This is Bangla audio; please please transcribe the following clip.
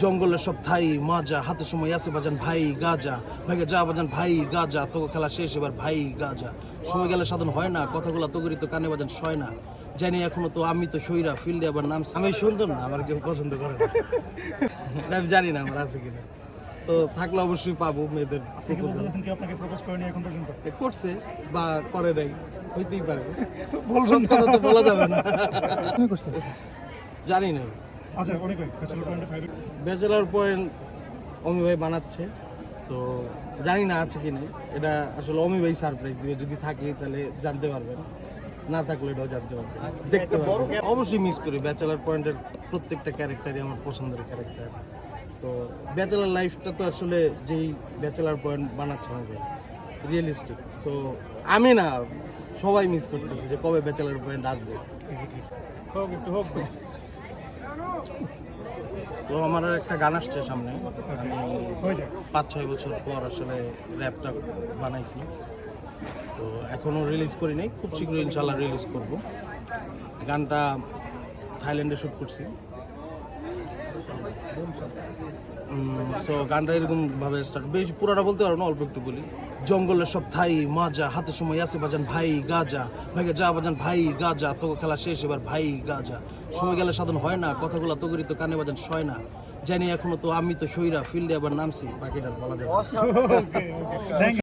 জঙ্গলের সব থাই মাজা হাতে সময় আছে বাজান ভাই গাজা। ভাইকে যা বাজান ভাই গাজা। তোকে খেলা শেষ এবার ভাই গাজা। সময় গেলে সাধন হয় না কথাগুলো তগরি তো কানে বাজান শয় না। জানি এখনও তো আমি তো সইরা ফিল্ডে আবার নাম আমি সুন্দর না আমার কেউ পছন্দ করে না। এটা আমি জানি না আমার আছে কিনা তো থাকলে অবশ্যই পাবো মেয়েদের করছে বা করে নাই হইতেই পারে। কথা তো বলা যাবে না। জানি না। ব্যাচেলর ব্যাচেলার পয়েন্ট অমি ভাই বানাচ্ছে। তো জানি না আছে কি নেই। এটা আসলে অমি ভাই সারপ্রাইজ দিবে। যদি থাকে তাহলে জানতে পারবেন। না থাকলে এটাও জানতে পারবেন। দেখতে পারবেন। অবশ্যই মিস করি। ব্যাচেলার পয়েন্টের প্রত্যেকটা ক্যারেক্টারই আমার পছন্দের ক্যারেক্টার তো ব্যাচেলার লাইফটা তো আসলে যেই ব্যাচেলার পয়েন্ট বানাচ্ছে হবে রিয়েলিস্টিক সো আমি না সবাই মিস করতেছি যে কবে ব্যাচেলার পয়েন্ট আসবে। হোক একটু হোক। তো আমার একটা গান আসছে সামনে। আমি পাঁচ ছয় বছর পর আসলে র্যাপটা বানাইছি। তো এখনও রিলিজ করি নাই। খুব শীঘ্রই ইনশাল্লাহ রিলিজ করব। গানটা থাইল্যান্ডে শ্যুট করছি। সো গানটা এরকম ভাবে স্টার্ট বেশি পুরোটা বলতে পারব না, অল্প একটু বলি। জঙ্গলের সব থাই, মাজা, হাতে সময় আছে বাজান ভাই, গাজা। ভাইকে যা বাজান ভাই, গাজা। তোকে খেলা শেষ, এবার ভাই, গাজা। সময় গেলে সাধন হয় না, কথাগুলো তগরি তো কানে বাজান শয় না। জানি এখনও তো আমি তো সইরা ফিল্ডে আবার নামছি, বাকিটা বলা থ্যাংক